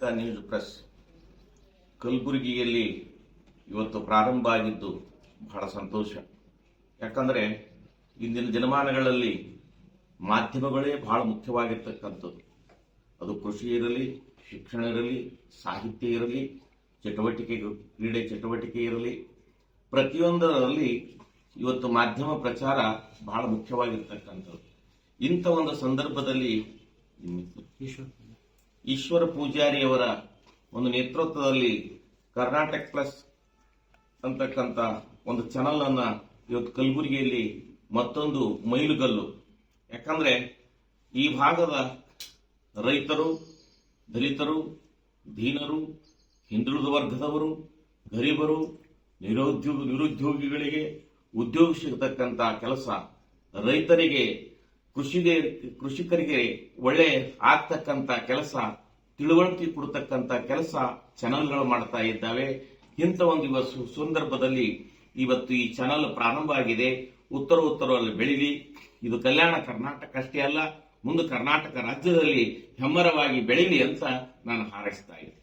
Karnataka news press. ಕಲಬುರಗಿಯಲ್ಲಿ ಇವತ್ತು ಪ್ರಾರಂಭ ಆಗಿದ್ದು ಬಹಳ ಸಂತೋಷ. ಯಾಕಂದ್ರೆ ಇಂದಿನ ದಿನಮಾನಗಳಲ್ಲಿ ಮಾಧ್ಯಮಗಳೇ ಬಹಳ ಮುಖ್ಯವಾಗಿರ್ತಕ್ಕಂಥದ್ದು. ಅದು ಕೃಷಿ ಇರಲಿ, ಶಿಕ್ಷಣ ಇರಲಿ, ಸಾಹಿತ್ಯ ಇರಲಿ, ಚಟುವಟಿಕೆ ಕ್ರೀಡೆ ಚಟುವಟಿಕೆ ಇರಲಿ. ಪ್ರತಿಯೊಂದರಲ್ಲಿ ಇವತ್ತು ಮಾಧ್ಯಮ ಪ್ರಚಾರ ಬಹಳ ಮುಖ್ಯವಾಗಿರ್ತಕ್ಕಂಥದ್ದು. ಇಂಥ ಒಂದು ಸಂದರ್ಭದಲ್ಲಿ ಈಶ್ವರ ಪೂಜಾರಿಯವರ ಒಂದು ನೇತೃತ್ವದಲ್ಲಿ ಕರ್ನಾಟಕ ಪ್ಲಸ್ ಅಂತಕ್ಕಂಥ ಒಂದು ಚಾನಲ್ ಅನ್ನ ಇವತ್ತು ಕಲಬುರಗಿಯಲ್ಲಿ ಮತ್ತೊಂದು ಮೈಲುಗಲ್ಲು. ಯಾಕಂದ್ರೆ ಈ ಭಾಗದ ರೈತರು, ದಲಿತರು, ದೀನರು, ಹಿಂದುಳಿದ ವರ್ಗದವರು, ಗರೀಬರು, ನಿರುದ್ಯೋಗ, ನಿರುದ್ಯೋಗಿಗಳಿಗೆ ಉದ್ಯೋಗ ಸಿಗತಕ್ಕಂತ ಕೆಲಸ ರೈತರಿಗೆ ಕೃಷಿಗೆ ಕೃಷಿಕರಿಗೆ ಒಳ್ಳೆ ಆಗ್ತಕ್ಕಂಥ ಕೆಲಸ, ತಿಳುವಳಿಕೆ ಕೊಡ್ತಕ್ಕಂತ ಕೆಲಸ ಚಾನಲ್ಗಳು ಮಾಡ್ತಾ ಇದ್ದಾವೆ. ಇಂಥ ಒಂದು ಇವತ್ತು ಸಂದರ್ಭದಲ್ಲಿ ಇವತ್ತು ಈ ಚಾನಲ್ ಪ್ರಾರಂಭ ಆಗಿದೆ. ಉತ್ತರ ಉತ್ತರವಲ್ಲಿ ಬೆಳೀಲಿ. ಇದು ಕಲ್ಯಾಣ ಕರ್ನಾಟಕ ಅಷ್ಟೇ ಅಲ್ಲ, ಮುಂದೆ ಕರ್ನಾಟಕ ರಾಜ್ಯದಲ್ಲಿ ಹೆಮ್ಮರವಾಗಿ ಬೆಳೀಲಿ ಅಂತ ನಾನು ಹಾರೈಸ್ತಾ ಇದ್ದೀನಿ.